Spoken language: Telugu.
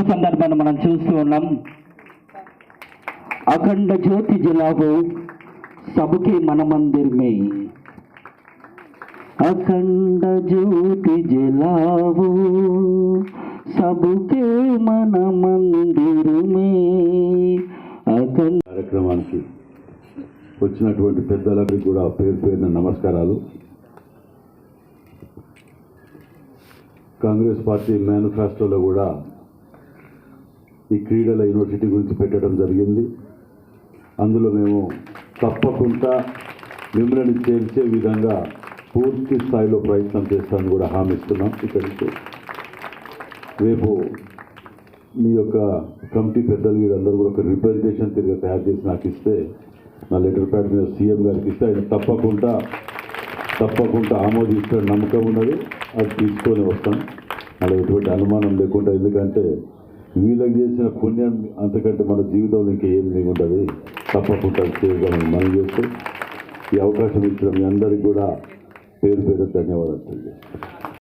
కార్యక్రమాన్ని మనం చూస్తూ ఉన్నాం. అఖండ జ్యోతి జలావో సబకే మన మందిర్ మే అఖండ జ్యోతి జలావో సబకే మన మందిర్ మే అఖండ కార్యక్రమానికి వచ్చినటువంటి పెద్దలకి కూడా పేరు పేరున నమస్కారాలు. కాంగ్రెస్ పార్టీ మేనిఫెస్టోలో కూడా ఈ క్రీడల యూనివర్సిటీ గురించి పెట్టడం జరిగింది. అందులో మేము తప్పకుండా మిమ్మల్ని చేర్చే విధంగా పూర్తి స్థాయిలో ప్రయత్నం చేస్తామని కూడా హామీ ఇస్తున్నాం ఇక్కడి రేపు మీ యొక్క కమిటీ పెద్దలు వీరందరూ కూడా ఒక రిప్రజెంటేషన్ తిరిగి తయారు చేసి నాకు ఇస్తే నా లెటర్ ప్యాడ్ మీద సీఎం గారికి ఇస్తే ఆయన తప్పకుండా తప్పకుండా ఆమోదిస్తున్న నమ్మకం ఉన్నది. అది తీసుకొని వస్తాం. అలా ఎటువంటి అనుమానం లేకుండా ఎందుకంటే వీళ్ళకి చేసిన పుణ్యం అంతకంటే మన జీవితంలో ఇంకా ఏం లేకుంటుంది. తప్పకుండా చేయగలం మనం చేస్తూ ఈ అవకాశం ఇచ్చిన మీ అందరికీ కూడా పేరు పేరు ధన్యవాదాలు తెలియజేస్తాను